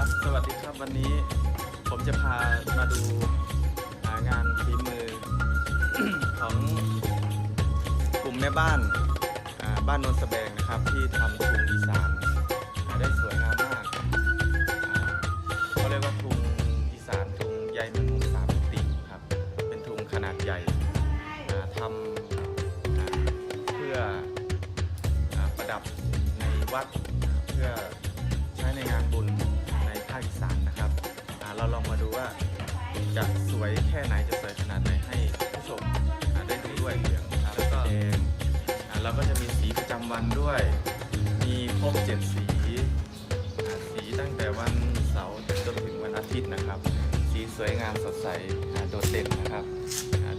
ครับ สวัสดีครับวันนี้ผมจะพามาดูางานฝีมือของกลุ่มแม่บ้านาบ้านนนสแบงนะครับที่ทำทุงอีสานได้สวยงามมากเขาเรียกว่าทุงอีสานทุงใยแมงมุมสามมิติครับ เป็นทุงขนาดใหญ่ทำเพื่ออประดับในวัดเพื่อใช้ในงานบุญ คอีสานนะครับเราลองมาดูว่าจะสวยแค่ไหนจะสวยขนาดไหนให้ผู้ชมได้ดูด้วยเหลืองครับแล้วก็เราก็จะมีสีประจำวันด้วย มีครบเจ็ดสี สีตั้งแต่วันเสาร์จนถึงวันอาทิตย์นะครับ สีสวยงามสดใสโดดเด่นนะครับ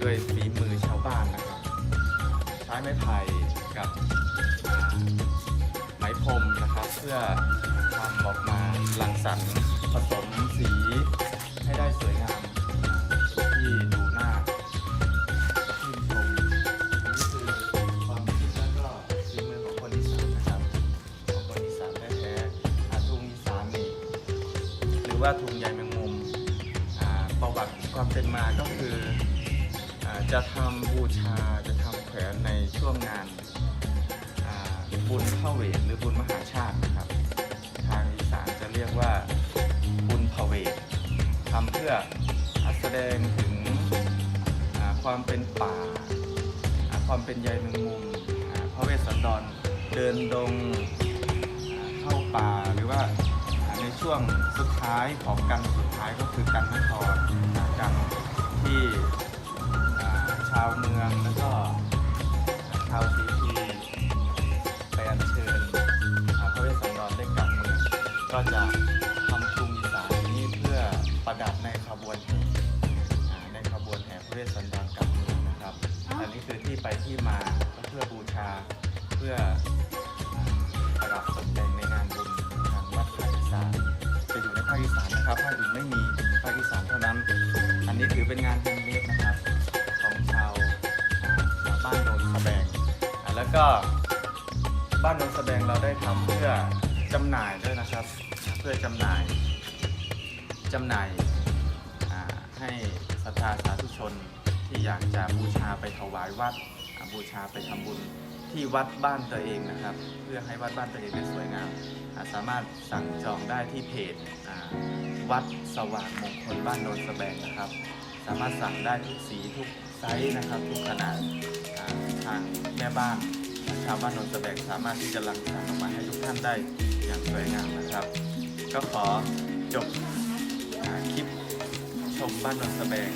ด้วยฝีมือชาวบ้านนะครับ ใช้ไม้ไผ่กับ มพรมนะครับ เพื่อทำออกมาลังสรรค์ผสมสีให้ได้สวยงามที่ดูหน้าชื่นชมนนี้คือความคิดแล้วก็ฝีมือของคนอีสานนะครับของคนอีสานแท้ๆอาทุงอีสานนี่หรือว่าทุงใยแมงมุมอ่าประวัติความเป็นมาก็คืออ่าจะทำบูชาจะทำแขวนในช่วงงาน บุญพระเวทหรือบุญมหาชาตินะครับ ทางอีสานจะเรียกว่าบุญพระเวททำเพื่ออแสดงถึงความเป็นป่า ความเป็นใยแมงมุมพระเวสสันดรเดินดงเข้าป่าหรือว่าในช่วงสุดท้ายของกันสุดท้ายก็คือกันนครอ่ากันที่ ดับในขบวนแห่อ่าในขบวนแห่พระเวสสันดรกลับเมืองนะครับอันนี้คือที่ไปที่มาก็เพื่อบูชาเพื่ออ่าประดับตกแต่งในงานบุญทางวัดภาคอีสานจะอยู่ในภาคอีสานนะครับภาคอื่นไม่มีภาคอีสานเท่านั้น อันนี้ถือเป็นงานแฮนด์เมดนะครับของชาวอ่าชาวบ้านโนนสแบงอ่าแล้วก็ บ้านโนนสแบงเราได้ทำเพื่อจำหน่ายด้วยนะครับอ่าเพื่อจำหน่ายจำหน่ายอ่า ให้ศรัทธาสาธุชนที่อยากจะบูชาไปถวายวัดบูชาไปทำบุญที่วัดบ้านตัวเองนะครับ เพื่อให้วัดบ้านตัวเองได้สวยงามาสามารถสั่งจองได้ที่เพจวัดสว่างมงคลบ้านโนนสแบงนะครับ สามารถสั่งได้ทุกสีทุกไซส์นะครับทุกขนาดาทางแม่บ้านชาวบ้านโนนทแบกสามารถที่จะรังสรรค์ออกมาให้ทุกท่านได้อย่างสวยงามนะครับ ก็ขอจบอคลิป ชมบ้านนอนสแบง